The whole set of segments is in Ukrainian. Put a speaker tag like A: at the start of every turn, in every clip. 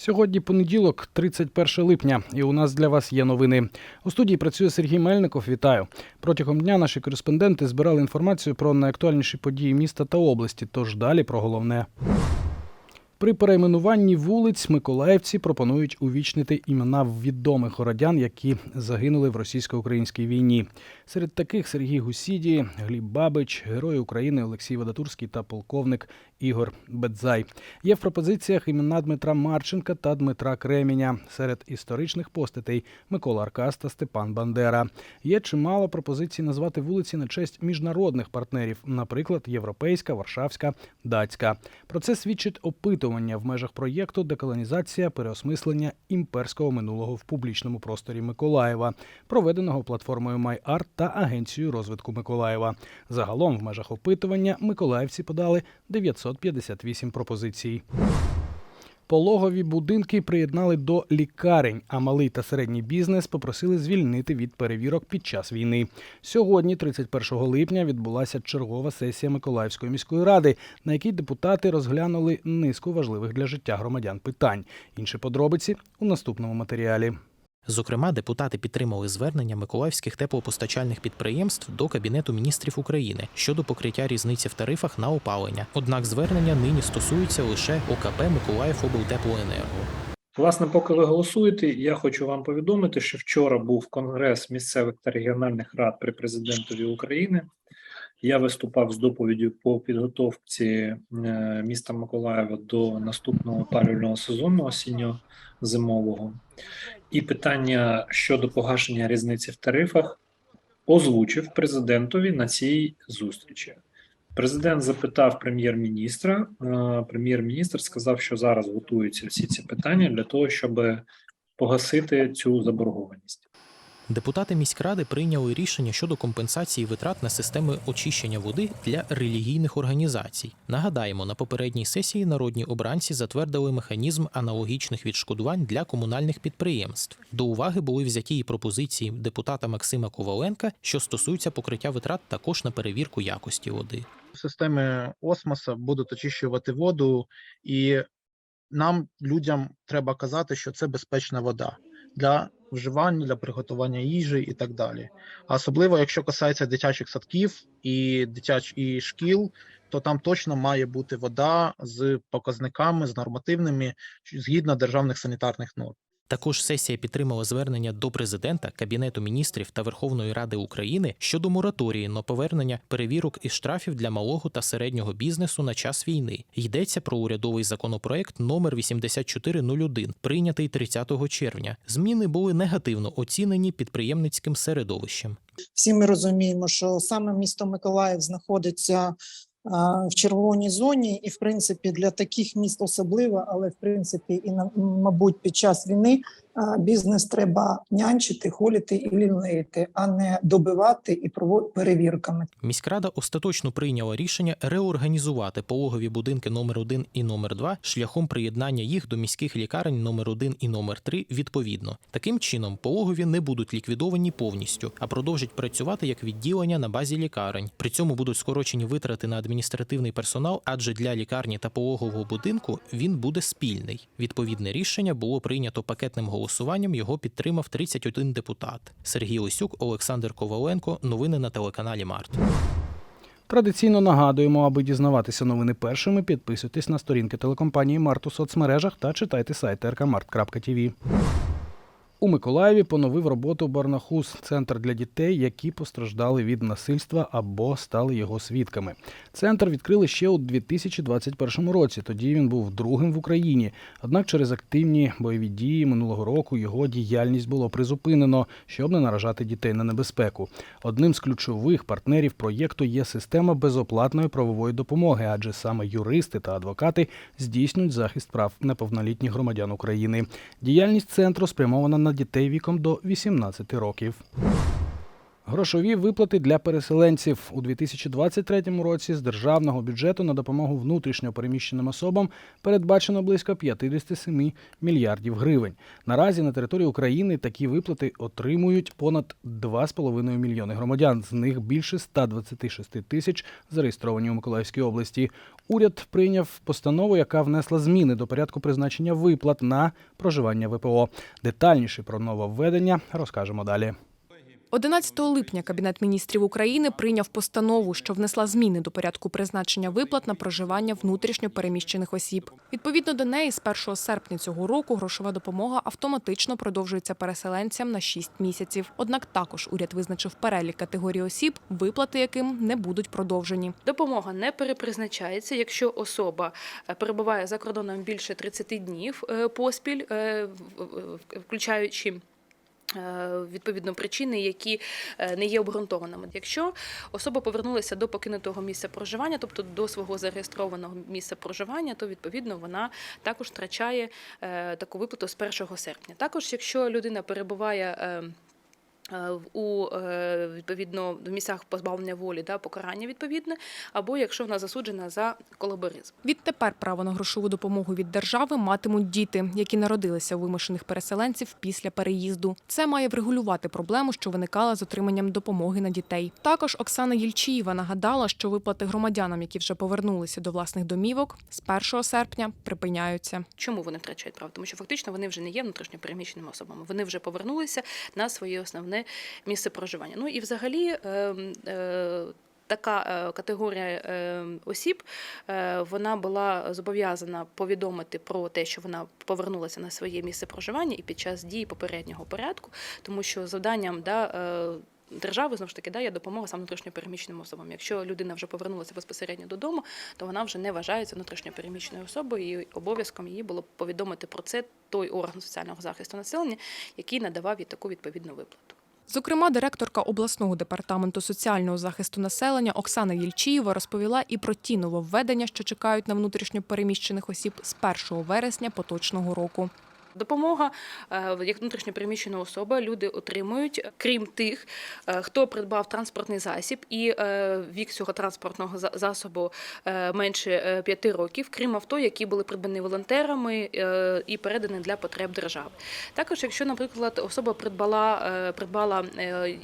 A: Сьогодні понеділок, 31 липня, і у нас для вас є новини. У студії працює Сергій Мельников. Вітаю. Протягом дня наші кореспонденти збирали інформацію про найактуальніші події міста та області. Тож далі про головне. При перейменуванні вулиць миколаївці пропонують увічнити імена відомих городян, які загинули в російсько-українській війні. Серед таких Сергій Гусіді, Гліб Бабич, Герой України Олексій Водотурський та полковник Ігор Бедзай. Є в пропозиціях імена Дмитра Марченка та Дмитра Креміня. Серед історичних постатей Микола Аркас та Степан Бандера. Є чимало пропозицій назвати вулиці на честь міжнародних партнерів, наприклад, Європейська, Варшавська, Датська. Про це свідчить опитування в межах проєкту Деколонізація переосмислення імперського минулого в публічному просторі Миколаєва, проведеного платформою MyArt та Агенцією розвитку Миколаєва. Загалом в межах опитування миколаївці подали 958 пропозицій. Пологові будинки приєднали до лікарень, а малий та середній бізнес попросили звільнити від перевірок під час війни. Сьогодні, 31 липня, відбулася чергова сесія Миколаївської міської ради, на якій депутати розглянули низку важливих для життя громадян питань. Інші подробиці у наступному матеріалі.
B: Зокрема, депутати підтримали звернення миколаївських теплопостачальних підприємств до Кабінету міністрів України щодо покриття різниці в тарифах на опалення. Однак звернення нині стосуються лише ОКП Миколаївоблтеплоенерго.
C: Власне, поки ви голосуєте, я хочу вам повідомити, що вчора був конгрес місцевих та регіональних рад при президентові України. Я виступав з доповіддю по підготовці е, міста Миколаєва до наступного опалювального сезону осінньо-зимового. І питання щодо погашення різниці в тарифах озвучив президентові на цій зустрічі. Президент запитав прем'єр-міністра. е, Прем'єр-міністр сказав, що зараз готуються всі ці питання для того, щоб погасити цю заборгованість.
B: Депутати міськради прийняли рішення щодо компенсації витрат на системи очищення води для релігійних організацій. Нагадаємо, на попередній сесії народні обранці затвердили механізм аналогічних відшкодувань для комунальних підприємств. До уваги були взяті і пропозиції депутата Максима Коваленка, що стосуються покриття витрат також на перевірку якості води.
D: системи осмоса будуть очищувати воду, і нам, людям, треба казати, що це безпечна вода для вживання, для приготування їжі і так далі. А особливо, якщо касається дитячих садків і дитяч і шкіл, то там точно має бути вода з показниками, з нормативними згідно державних санітарних норм.
B: Також сесія підтримала звернення до президента, кабінету міністрів та Верховної Ради України щодо мораторії на повернення перевірок і штрафів для малого та середнього бізнесу на час війни. Йдеться про урядовий законопроект номер 8401, прийнятий 30 червня. Зміни були негативно оцінені підприємницьким середовищем.
E: Всі ми розуміємо, що саме місто Миколаїв знаходиться в червоній зоні, і в принципі для таких міст особливо, але в принципі і мабуть під час війни бізнес треба нянчити, холіти і лілеїти, а не добивати і перевірками.
B: Міськрада остаточно прийняла рішення реорганізувати пологові будинки номер 1 і номер 2 шляхом приєднання їх до міських лікарень номер 1 і номер 3 відповідно. Таким чином, пологові не будуть ліквідовані повністю, а продовжать працювати як відділення на базі лікарень. При цьому будуть скорочені витрати на адміністративний персонал, адже для лікарні та пологового будинку він буде спільний. Відповідне рішення було прийнято пакетним голосуванням. Його підтримав 31 депутат. Сергій Лисюк, Олександр Коваленко. Новини на телеканалі Март.
A: Традиційно нагадуємо, аби дізнаватися новини першими, підписуйтесь на сторінки телекомпанії Март у соцмережах та читайте сайт rkmart.tv. У Миколаєві поновив роботу Барнахус центр для дітей, які постраждали від насильства або стали його свідками. Центр відкрили ще у 2021 році. Тоді він був другим в Україні. Однак через активні бойові дії минулого року його діяльність було призупинено, щоб не наражати дітей на небезпеку. Одним з ключових партнерів проєкту є система безоплатної правової допомоги, адже саме юристи та адвокати здійснюють захист прав неповнолітніх громадян України. Діяльність центру спрямована на дітей віком до 18 років. Грошові виплати для переселенців у 2023 році з державного бюджету на допомогу внутрішньо переміщеним особам передбачено близько 57 мільярдів гривень. Наразі на території України такі виплати отримують понад 2,5 мільйони громадян. З них більше 126 тисяч зареєстровані у Миколаївській області. Уряд прийняв постанову, яка внесла зміни до порядку призначення виплат на проживання ВПО. Детальніше про нововведення розкажемо далі.
F: 11 липня Кабінет міністрів України прийняв постанову, що внесла зміни до порядку призначення виплат на проживання внутрішньо переміщених осіб. Відповідно до неї, з 1 серпня цього року грошова допомога автоматично продовжується переселенцям на 6 місяців. Однак також уряд визначив перелік категорій осіб, виплати яким не будуть продовжені.
G: Допомога не перепризначається, якщо особа е, перебуває за кордоном більше 30 днів е, поспіль, е, включаючи. Е, Відповідно, причини, які е, не є обґрунтованими. Якщо особа повернулася до покинутого місця проживання, тобто до свого зареєстрованого місця проживання, то відповідно вона також втрачає е, таку виплату з 1 серпня. Також, якщо людина перебуває у е, відповідно в місцях позбавлення волі да, покарання відповідне, або якщо вона засуджена за колаборизм.
F: Відтепер право на грошову допомогу від держави матимуть діти, які народилися у вимушених переселенців після переїзду. Це має врегулювати проблему, що виникала з отриманням допомоги на дітей. Також Оксана Єльчієва нагадала, що виплати громадянам, які вже повернулися до власних домівок, з 1 серпня припиняються.
G: Чому вони втрачають право? Тому що фактично вони вже не є внутрішньо переміщеними особами. Вони вже повернулися на своє основне місце проживання. Ну і взагалі. Е, е, Така е, категорія е, осіб вона була зобов'язана повідомити про те, що вона повернулася на своє місце проживання і під час дії попереднього порядку, тому що завданням да, держави знову ж таки да, є допомога саме внутрішньо переміщеним особам. Якщо людина вже повернулася безпосередньо додому, то вона вже не вважається внутрішньо переміщеною особою, і обов'язком її було повідомити про це той орган соціального захисту населення, який надавав їй таку відповідну виплату.
F: Зокрема, директорка обласного департаменту соціального захисту населення Оксана Єльчієва розповіла і про ті нововведення, що чекають на внутрішньо переміщених осіб з 1 вересня поточного року.
G: Допомога е, як внутрішньо переміщена особа люди отримують, крім тих, е, хто придбав транспортний засіб і е, вік цього транспортного засобу менше 5 років, крім авто, які були придбані волонтерами і передані для потреб держави. Також, якщо, наприклад, особа придбала, придбала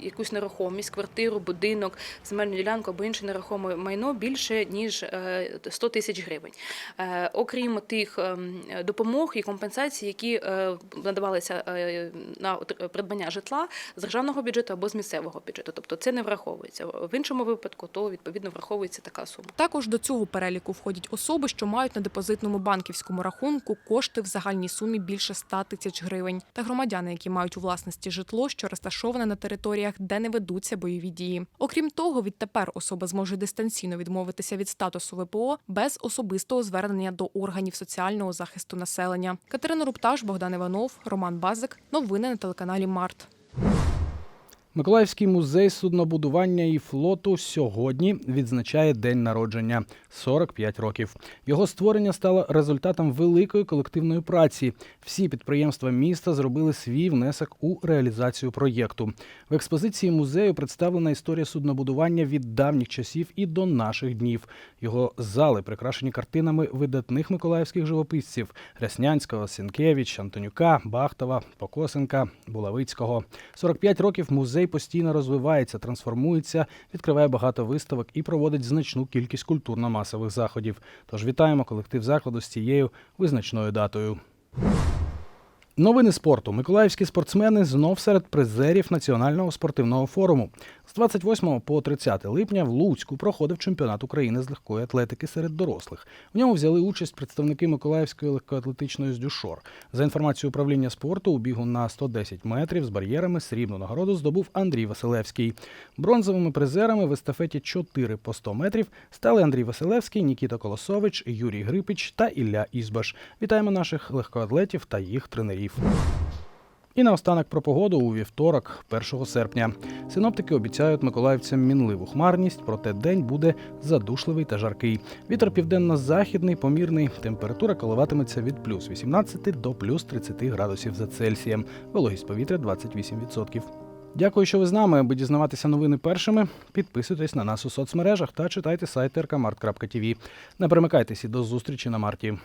G: якусь нерухомість, квартиру, будинок, земельну ділянку або інше нерухоме майно більше ніж е, 100 тисяч гривень. Окрім тих ем, допомог і компенсацій, які е, надавалися е, на придбання житла з державного бюджету або з місцевого бюджету, тобто це не враховується. В іншому випадку то відповідно враховується така сума.
F: Також до цього переліку входять особи, що мають на депозитному банківському рахунку кошти в загальній сумі більше 100 тисяч гривень, та громадяни, які мають у власності житло, що розташоване на територіях, де не ведуться бойові дії. Окрім того, відтепер особа зможе дистанційно відмовитися від статусу ВПО без особистого звернення до органів соціального захисту населення. Катерина Рупташ, Богдан Іванов, Роман Базик. Новини на телеканалі Март.
A: Миколаївський музей суднобудування і флоту сьогодні відзначає день народження 45 років. Його створення стало результатом великої колективної праці. Всі підприємства міста зробили свій внесок у реалізацію проєкту. В експозиції музею представлена історія суднобудування від давніх часів і до наших днів. Його зали прикрашені картинами видатних миколаївських живописців Ряснянського, Сінкевич, Антонюка, Бахтова, Покосенка, Булавицького. 45 років музей постійно розвивається, трансформується, відкриває багато виставок і проводить значну кількість культурно-масових заходів. Тож вітаємо колектив закладу з цією визначною датою. Новини спорту. Миколаївські спортсмени знов серед призерів національного спортивного форуму. З 28 по 30 липня в Луцьку проходив чемпіонат України з легкої атлетики серед дорослих. В ньому взяли участь представники Миколаївської легкоатлетичної здюшор. За інформацією управління спорту, у бігу на 110 метрів з бар'єрами срібну нагороду здобув Андрій Василевський. Бронзовими призерами в естафеті 4 по 100 метрів стали Андрій Василевський, Нікіта Колосович, Юрій Грипич та Ілля Ізбаш. Вітаємо наших легкоатлетів та їх тренерів. І наостанок про погоду у вівторок, 1 серпня. Синоптики обіцяють миколаївцям мінливу хмарність, проте день буде задушливий та жаркий. Вітер південно-західний, помірний. Температура коливатиметься від плюс 18 до плюс 30 градусів за Цельсієм. Вологість повітря 28%. Дякую, що ви з нами. Аби дізнаватися новини першими, підписуйтесь на нас у соцмережах та читайте сайт rkmart.tv. Не перемикайтеся до зустрічі на марті.